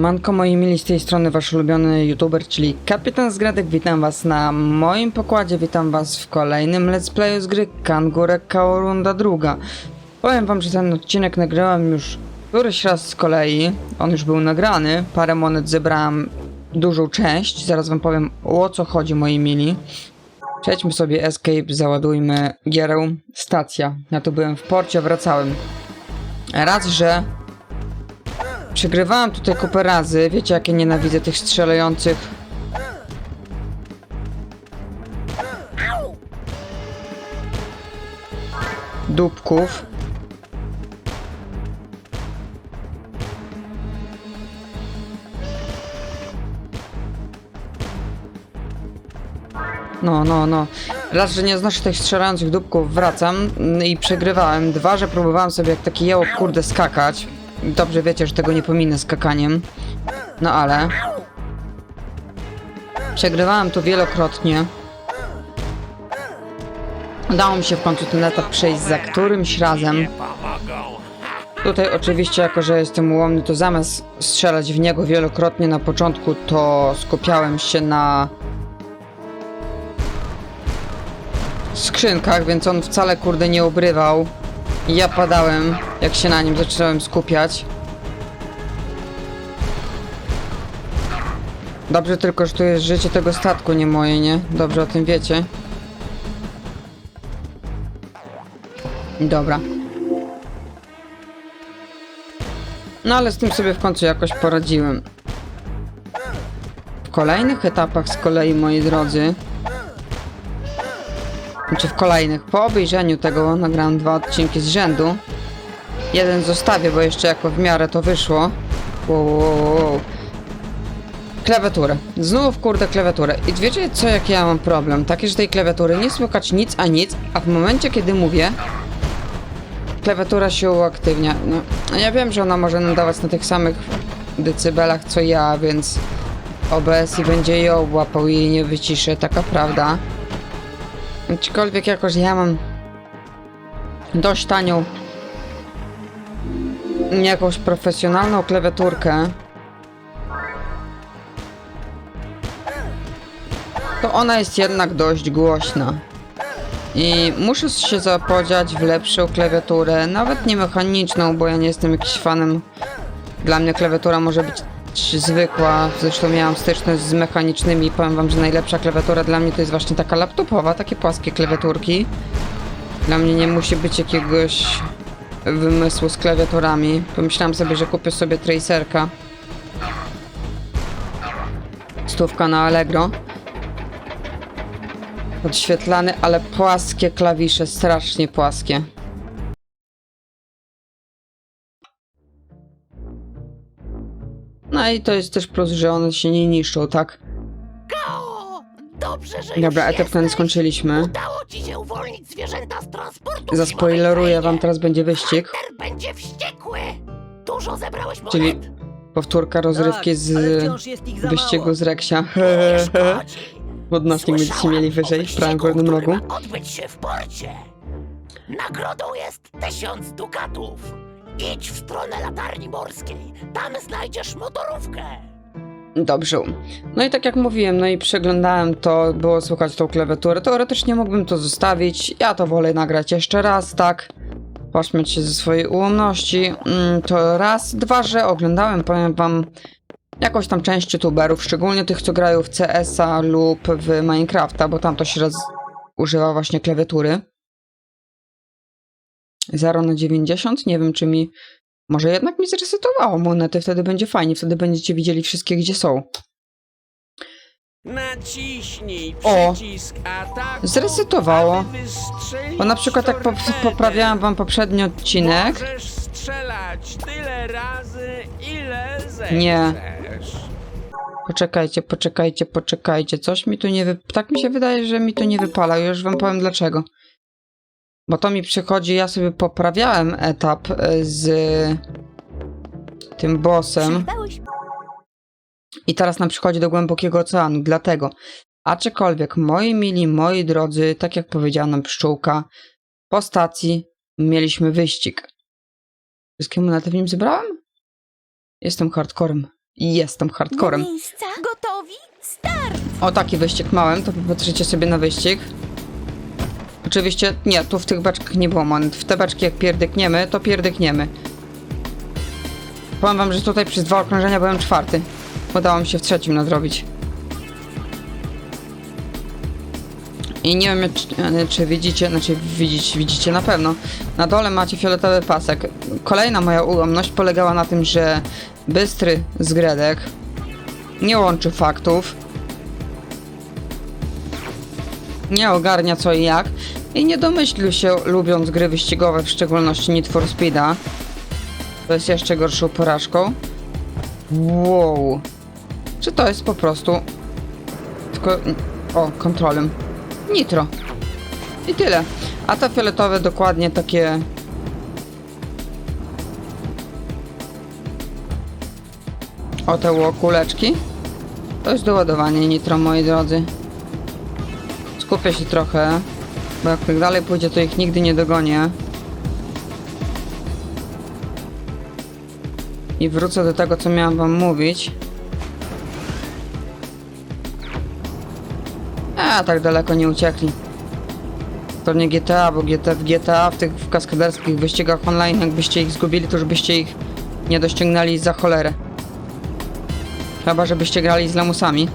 Siemanko moi mili, z tej strony wasz ulubiony youtuber, czyli Kapitan Zgradek. Witam was na moim pokładzie, witam was w kolejnym let's playu z gry Kangurek Kao Runda druga. Powiem wam, że ten odcinek nagrałem już któryś raz z kolei, on już był nagrany, parę monet zebrałem dużą część, zaraz wam powiem o co chodzi moi mili. Przejdźmy sobie escape, załadujmy gierę, stacja. Ja tu byłem w porcie, wracałem. Raz, że Przegrywałem tutaj kupę razy. Wiecie, jakie nienawidzę tych strzelających. Dupków. No, no, no. Raz, że nie znoszę tych strzelających dupków, wracam i przegrywałem. Dwa, że próbowałem sobie jak taki jełop, kurde, skakać. Dobrze wiecie, że tego nie pominę skakaniem. No ale... Przegrywałem to wielokrotnie. Udało mi się w końcu ten etap przejść za którymś razem. Tutaj oczywiście, jako że jestem ułomny, to zamiast strzelać w niego wielokrotnie na początku, to skupiałem się na skrzynkach, więc on wcale kurde nie obrywał. Ja padałem, jak się na nim zacząłem skupiać. Dobrze tylko, że tu jest życie tego statku, nie moje, nie? Dobrze o tym wiecie. Dobra. No ale z tym sobie w końcu jakoś poradziłem. W kolejnych etapach z kolei, moi drodzy, czy w kolejnych. Po obejrzeniu tego nagrałem dwa odcinki z rzędu. Jeden zostawię, bo jeszcze jako w miarę to wyszło. Wow, wow, wow. Klawiaturę. Znów kurde klawiaturę. I wiecie co, jaki ja mam problem? Taki, że tej klawiatury nie słychać nic a nic, a w momencie kiedy mówię, klawiatura się uaktywnia. No, ja wiem, że ona może nadawać na tych samych decybelach co ja, więc OBS i będzie ją łapał i nie wyciszę, taka prawda. Aczkolwiek jakoś ja mam dość tanią jakąś profesjonalną klawiaturkę. To ona jest jednak dość głośna. I muszę się zapodziać w lepszą klawiaturę, nawet nie mechaniczną, bo ja nie jestem jakiś fanem. Dla mnie klawiatura może być zwykła, zresztą miałam styczność z mechanicznymi. I powiem wam, że najlepsza klawiatura dla mnie to jest właśnie taka laptopowa, takie płaskie klawiaturki. Dla mnie nie musi być jakiegoś wymysłu z klawiaturami. Pomyślałam sobie, że kupię sobie tracerka. Stówka na Allegro. Podświetlany, ale płaskie klawisze, strasznie płaskie. No i to jest też plus, że one się nie niszczą, tak? Dobrze, że Dobra, już etap ten jesteś. skończyliśmy. Udało ci się uwolnić zwierzęta z transportu. Zaspoileruję wam, teraz będzie wyścig. Hunter będzie wściekły. Dużo zebrałeś monet. Czyli powtórka rozrywki z Tak, ale wciąż jest ich za wyścigu mało. z Reksia. Nie szkodzi. Podnośnik będziecie Słyszałam mieli o wyżej, w wyścigu, prawym górnym który rogu. ma odbyć się w porcie. Nagrodą jest tysiąc dukatów. Idź w stronę latarni morskiej. Tam znajdziesz motorówkę. Dobrze. No i tak jak mówiłem, no i przeglądałem to, było słychać tą klawiaturę. Teoretycznie mógłbym to zostawić. Ja to wolę nagrać jeszcze raz, tak? Pośmiać się ze swojej ułomności. Mm, to raz. Dwa, że oglądałem, powiem wam, jakąś tam część youtuberów, szczególnie tych, co grają w CS-a lub w Minecrafta, bo tam to się raz używa właśnie klawiatury. 0 na 90, nie wiem czy mi może jednak mi zresetowało monety, wtedy będzie fajnie, wtedy będziecie widzieli wszystkie, gdzie są. Naciśnij O! przycisk ataku, Zresetowało. Bo na przykład jak po, poprawiałem wam poprzedni odcinek, Możesz strzelać tyle razy. Nie. poczekajcie, poczekajcie, poczekajcie, coś mi tu nie wy... Tak mi się wydaje, że mi tu nie wypala, już wam powiem dlaczego. Bo to mi przychodzi, ja sobie poprawiałem etap e, z tym bossem. I teraz nam przychodzi do głębokiego oceanu, dlatego. Aczkolwiek, moi mili, moi drodzy, tak jak powiedziała nam pszczółka, po stacji mieliśmy wyścig. Wszystkie monety w nim zebrałem? Jestem hardcorem. jestem hardcorem. Gotowi? Start! O taki wyścig małem, to popatrzycie sobie na wyścig. Oczywiście, nie, tu w tych beczkach nie było monet. W te beczki jak pierdykniemy, to pierdykniemy. Powiem wam, że tutaj przez dwa okrążenia byłem czwarty. Udało mi się w trzecim nadrobić. I nie wiem, czy, czy widzicie, znaczy widzicie, widzicie na pewno. Na dole macie fioletowy pasek. Kolejna moja ułomność polegała na tym, że bystry z gredek nie łączy faktów, nie ogarnia co i jak i nie domyślił się, lubiąc gry wyścigowe, w szczególności Need for Speeda. To jest jeszcze gorszą porażką. Wow. Czy to jest po prostu... Tylko... O, kontrolem. Nitro. I tyle. A te fioletowe dokładnie takie... O te kuleczki. To jest doładowanie nitro, moi drodzy. Skupię się trochę, bo jak tak dalej pójdzie, to ich nigdy nie dogonię. I wrócę do tego, co miałam wam mówić. A, tak daleko nie uciekli. To nie GTA, bo GTA, w GTA, w tych w kaskaderskich wyścigach online, jakbyście ich zgubili, to już byście ich nie dościągnęli za cholerę. Chyba, żebyście grali z lamusami.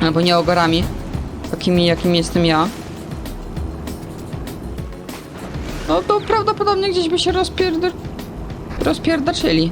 Albo nie ogorami. Takimi, jakimi jestem ja. No to prawdopodobnie gdzieś by się rozpierd... rozpierdaczyli.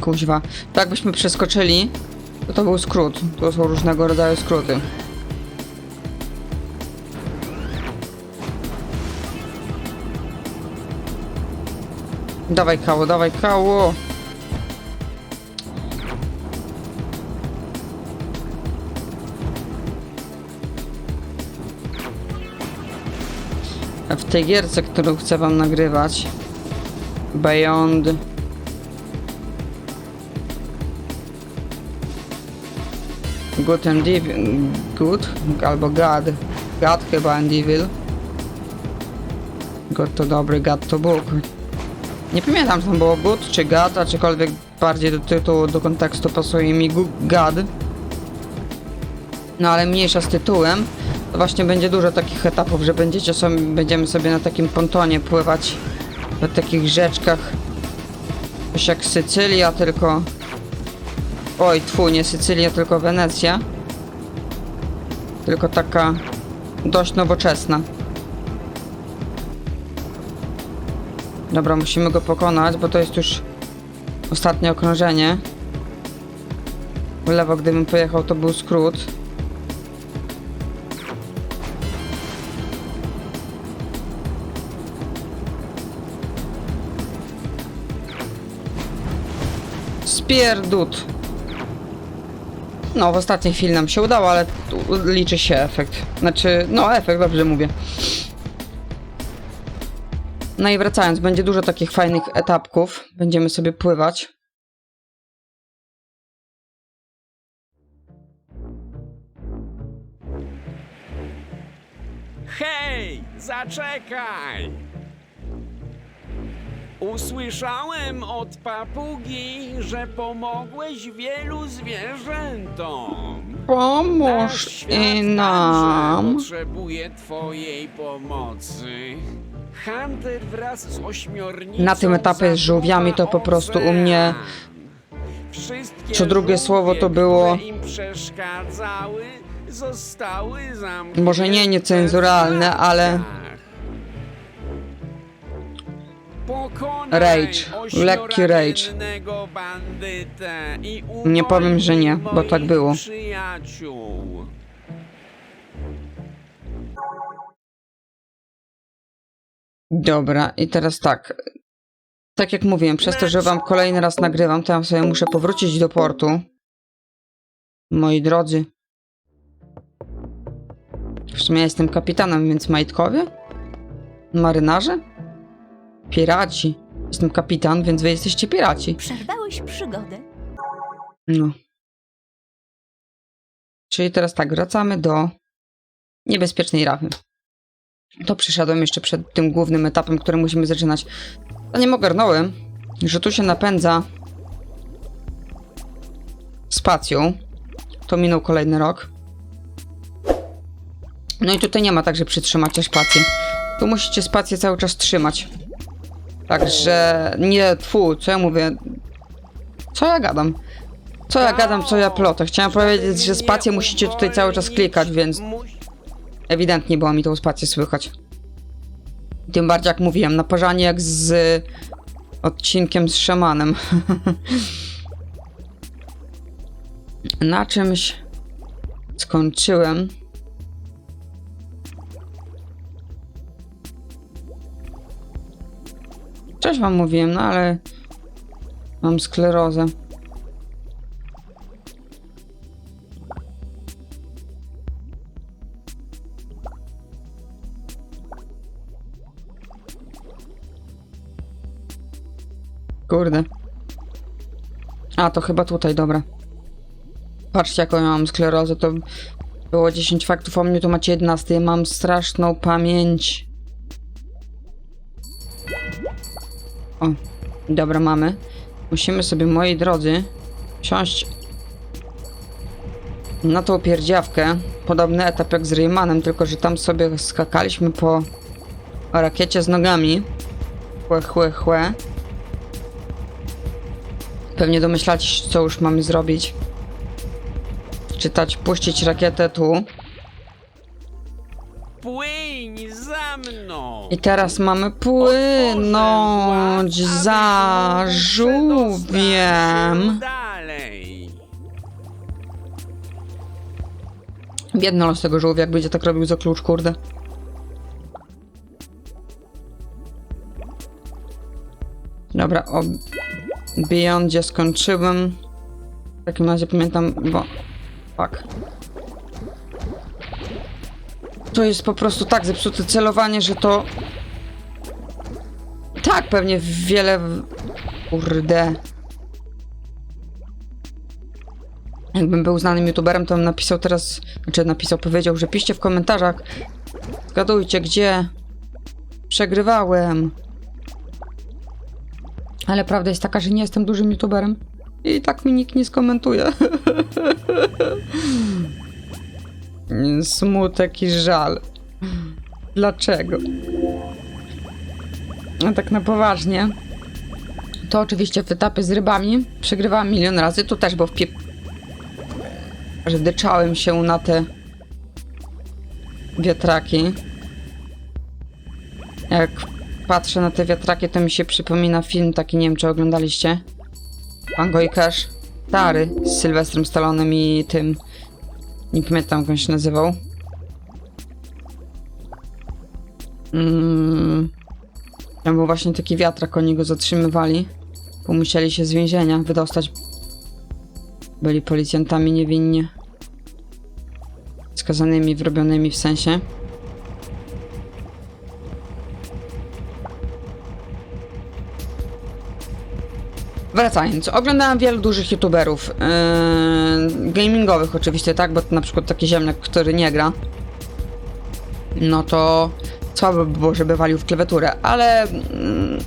Kuźwa. Tak byśmy przeskoczyli, to to był skrót. To są różnego rodzaju skróty. Dawaj kało, dawaj kało. W tej gierce, którą chcę wam nagrywać, Beyond Good and Evil, Good albo God, God chyba and Evil. God to dobry, God to Bóg. Nie pamiętam, czy tam było Good czy God, a czykolwiek bardziej do tytułu, do kontekstu pasuje mi God. No ale mniejsza z tytułem, właśnie będzie dużo takich etapów, że będziecie sobie, będziemy sobie na takim pontonie pływać po takich rzeczkach. Coś jak Sycylia, tylko... Oj, tfu, nie Sycylia, tylko Wenecja. Tylko taka dość nowoczesna. Dobra, musimy go pokonać, bo to jest już ostatnie okrążenie. W lewo, gdybym pojechał, to był skrót. Spierdut. No, w ostatniej chwili nam się udało, ale liczy się efekt. Znaczy, no efekt, dobrze mówię. No i wracając, będzie dużo takich fajnych etapków. Będziemy sobie pływać. Hej, zaczekaj! Usłyszałem od papugi, że pomogłeś wielu zwierzętom. Nasz Pomóż świat i także nam. potrzebuje twojej pomocy. Hunter wraz z ośmiornicą Na tym etapie z żółwiami to po prostu u mnie Wszystkie co drugie słowo to żółwie, było- które im przeszkadzały, zostały zamknięte Może nie niecenzuralne, w ale- klatach. Rage. Lekki rage. Nie powiem, że nie, bo tak było. Dobra, i teraz tak. Tak jak mówiłem, przez to, że wam kolejny raz nagrywam, to ja sobie muszę powrócić do portu. Moi drodzy. W sumie ja jestem kapitanem, więc majtkowie? Marynarze? Piraci. Jestem kapitan, więc wy jesteście piraci. Przerwałeś przygodę. No. Czyli teraz tak, wracamy do niebezpiecznej rafy. To przeszedłem jeszcze przed tym głównym etapem, który musimy zaczynać. Zanim ogarnąłem, że tu się napędza spacją. To minął kolejny rok. No i tutaj nie ma tak, że przytrzymacie spację. Tu musicie spację cały czas trzymać. Także nie, tfu, co ja mówię? Co ja gadam? Co ja gadam, co ja plotę? Chciałem powiedzieć, że spację musicie tutaj cały czas klikać, więc ewidentnie było mi tą spację słychać. Tym bardziej jak mówiłem, naparzanie jak z odcinkiem z szamanem. Na czymś skończyłem. Coś wam mówiłem, no ale mam sklerozę. Kurde. A, to chyba tutaj, dobra. Patrzcie, jaką ja mam sklerozę, to było 10 faktów o mnie, to macie 11. Ja mam straszną pamięć. O, dobra, mamy. Musimy sobie, moi drodzy, siąść na tą pierdziawkę. Podobny etap jak z Raymanem, tylko że tam sobie skakaliśmy po rakiecie z nogami. Chłe, chłe, chłe. Pewnie domyślacie się, co już mamy zrobić. Czytać, puścić rakietę tu. Płyń za mną! I teraz mamy płynąć za żółwiem. Dalej! Biedny los tego żółwia, jak będzie tak robił za klucz, kurde. Dobra, o Beyondzie skończyłem. W takim razie pamiętam, bo... Fuck. To jest po prostu tak zepsute celowanie, że to... Tak, pewnie wiele... Kurde. Jakbym był znanym youtuberem, to bym napisał teraz, znaczy napisał, powiedział, że piszcie w komentarzach, zgadujcie, gdzie przegrywałem. Ale prawda jest taka, że nie jestem dużym youtuberem i tak mi nikt nie skomentuje. Smutek i żal. Dlaczego? A tak na poważnie. To oczywiście w etapie z rybami przegrywałam milion razy, to też było w pie że dyczałem się na te wiatraki. Jak patrzę na te wiatraki, to mi się przypomina film taki, nie wiem czy oglądaliście. Tango i Cash. Stary, z Sylwestrem Stallonem i tym... Nie pamiętam jak on się nazywał. Mm. Tam był właśnie taki wiatrak, oni go zatrzymywali. Bo musieli się z więzienia wydostać. Byli policjantami niewinnie skazanymi, wrobionymi w sensie. Wracając, oglądałam wielu dużych youtuberów, yy, gamingowych oczywiście, tak, bo na przykład taki ziemniak, który nie gra, no to słabo by było, żeby walił w klawiaturę, ale mm,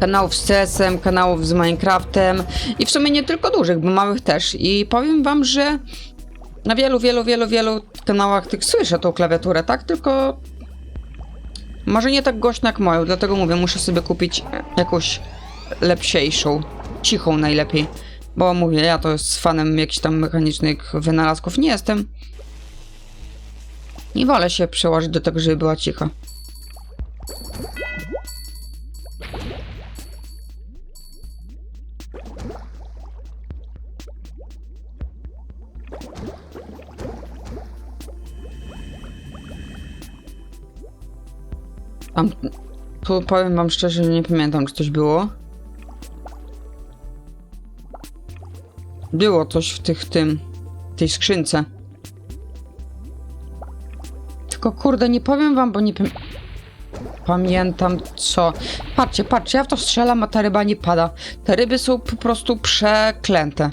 kanałów z CS-em, kanałów z Minecraftem i w sumie nie tylko dużych, bo małych też. I powiem wam, że na wielu, wielu, wielu, wielu kanałach tych słyszę tą klawiaturę, tak? Tylko może nie tak głośno jak moją, dlatego mówię, muszę sobie kupić jakąś lepsiejszą, cichą najlepiej. Bo mówię, ja to z fanem jakichś tam mechanicznych wynalazków nie jestem. I wolę się przełożyć do tego, żeby była cicha. Tam, tu powiem wam szczerze, że nie pamiętam, czy coś było. Było coś w tych, tym, tej skrzynce. Tylko kurde, nie powiem wam, bo nie pam pamiętam co. Patrzcie, patrzcie, ja w to strzelam, a ta ryba nie pada. Te ryby są po prostu przeklęte.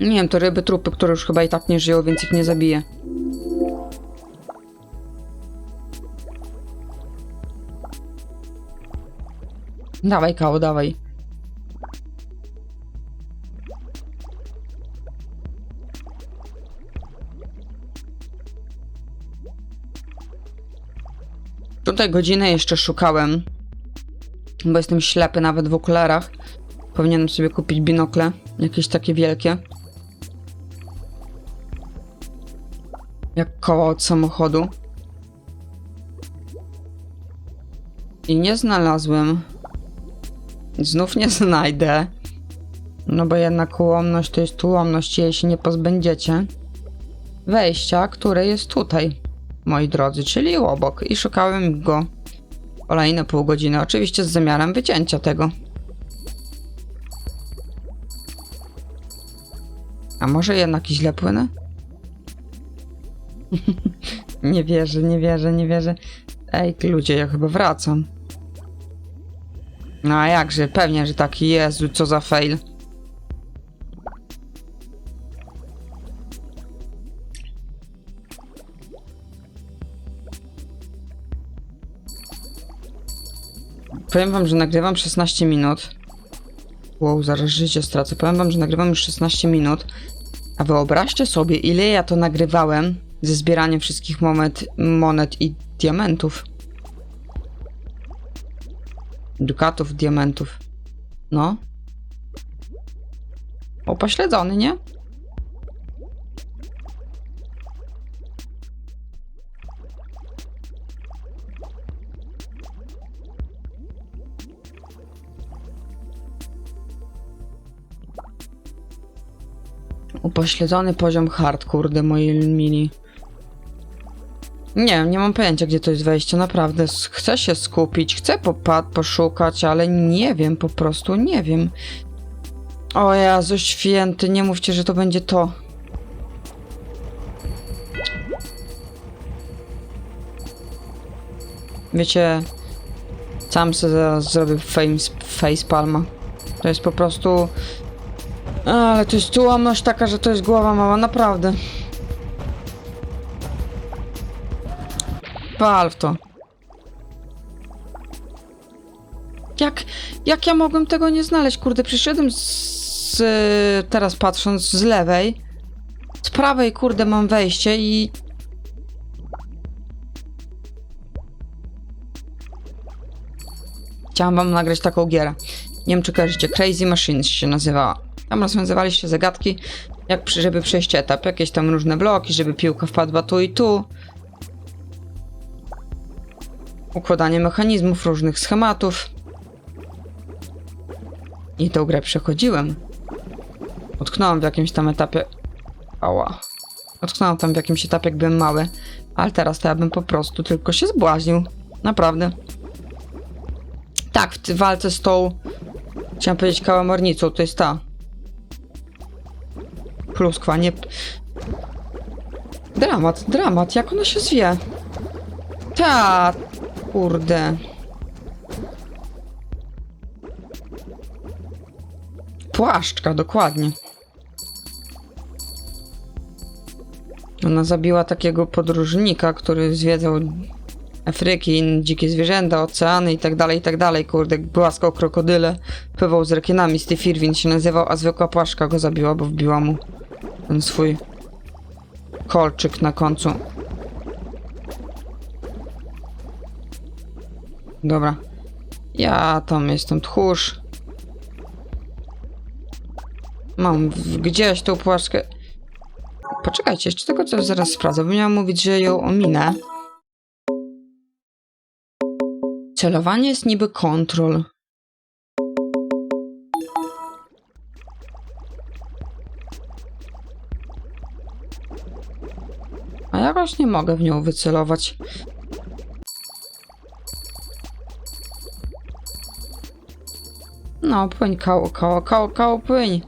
Nie wiem, to ryby trupy, które już chyba i tak nie żyją, więc ich nie zabiję. Dawaj, Kao, dawaj. Tutaj godzinę jeszcze szukałem, bo jestem ślepy nawet w okularach. Powinienem sobie kupić binokle, jakieś takie wielkie. Jak koło od samochodu. I nie znalazłem. Znów nie znajdę. No bo jednak ułomność to jest ułomność, jej się nie pozbędziecie. Wejścia, które jest tutaj, moi drodzy, czyli obok. I szukałem go kolejne pół godziny, oczywiście z zamiarem wycięcia tego. A może jednak źle płynę? nie wierzę, nie wierzę, nie wierzę. Ej, ludzie, ja chyba wracam. No a jakże, pewnie, że taki Jezu, co za fail. Powiem wam, że nagrywam 16 minut. Wow, zaraz życie stracę. Powiem wam, że nagrywam już 16 minut. A wyobraźcie sobie, ile ja to nagrywałem ze zbieraniem wszystkich monet, monet i diamentów. Dukatów, diamentów. No. Upośledzony, nie? Upośledzony poziom hard, kurde, moi mili. Nie, nie mam pojęcia, gdzie to jest wejście, naprawdę. Chcę się skupić, chcę popad poszukać, ale nie wiem, po prostu nie wiem. O Jezu święty, nie mówcie, że to będzie to. Wiecie, sam sobie zrobię fame, facepalma. To jest po prostu... Ale to jest ułomność taka, że to jest głowa mała, naprawdę. Pal w to. Jak, jak ja mogłem tego nie znaleźć? Kurde, przyszedłem z, z... Teraz patrząc z lewej. Z prawej, kurde, mam wejście i... Chciałam wam nagrać taką gierę. Nie wiem, czy kojarzycie. Crazy Machines się nazywała. Tam rozwiązywaliście zagadki, jak żeby przejść etap. Jakieś tam różne bloki, żeby piłka wpadła tu i tu. Układanie mechanizmów, różnych schematów. I tą grę przechodziłem. Utknąłem w jakimś tam etapie. Ała. Utknąłem tam w jakimś etapie, jak byłem mały. Ale teraz to ja bym po prostu tylko się zbłaźnił. Naprawdę. Tak, w walce z tą. Chciałem powiedzieć kałamornicą, to jest ta. Pluskwa, nie. Dramat, dramat, jak ona się zwie? Ta, kurde. Płaszczka, dokładnie. Ona zabiła takiego podróżnika, który zwiedzał Afryki, dzikie zwierzęta, oceany i tak dalej, i tak dalej. Kurde, głaskał krokodyle, pływał z rekinami. Steve Irwin się nazywał, a zwykła płaszczka go zabiła, bo wbiła mu ten swój kolczyk na końcu. Dobra. Ja tam jestem tchórz. Mam gdzieś tą płaszczkę. Poczekajcie, jeszcze tego coś zaraz sprawdzę, bo miałam mówić, że ją ominę. Celowanie jest niby kontrol. A jakoś nie mogę w nią wycelować. No, płyń, koło, koło, koło, koło, płyń.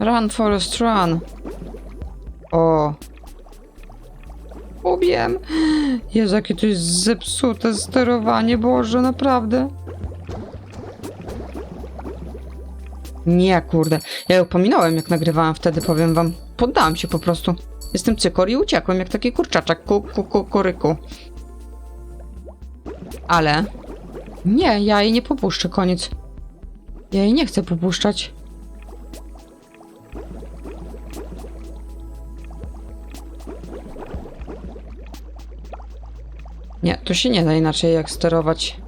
Run, Forest, run. O. Ubiem. Jezu, jakie to jest zepsute sterowanie, Boże, naprawdę. Nie, kurde. Ja ją pominąłem, jak nagrywałam wtedy, powiem wam. Poddałam się po prostu. Jestem cykor i uciekłem, jak taki kurczaczek. Ku, ku, ku, kuryku. Ale Nie, ja jej nie popuszczę, koniec. Ja jej nie chcę popuszczać. Nie, to się nie da inaczej jak sterować.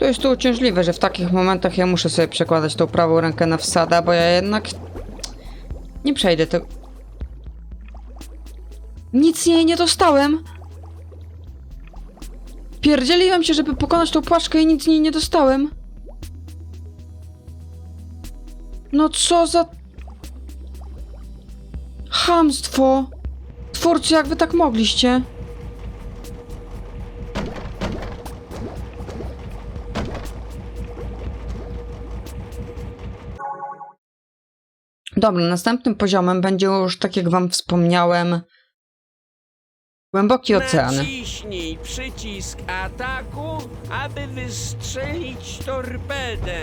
To jest to uciążliwe, że w takich momentach ja muszę sobie przekładać tą prawą rękę na wsada, bo ja jednak nie przejdę tego. Nic jej nie dostałem. Pierdzieliłem się, żeby pokonać tą płaczkę i nic jej nie dostałem. No co za... Chamstwo! Twórcy, jak wy tak mogliście? Dobra, następnym poziomem będzie już, tak jak wam wspomniałem, głęboki ocean. Naciśnij przycisk ataku, aby wystrzelić torpedę.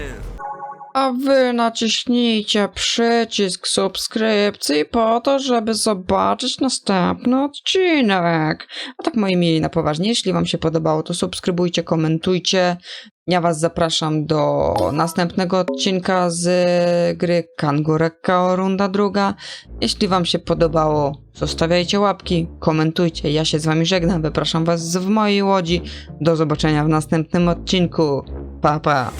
A wy naciśnijcie przycisk subskrypcji po to, żeby zobaczyć następny odcinek. A tak moi mili na poważnie, jeśli wam się podobało, to subskrybujcie, komentujcie. Ja was zapraszam do następnego odcinka z gry Kangureka runda druga. Jeśli wam się podobało, zostawiajcie łapki, komentujcie. Ja się z wami żegnam, wypraszam was w mojej łodzi. Do zobaczenia w następnym odcinku. Pa pa!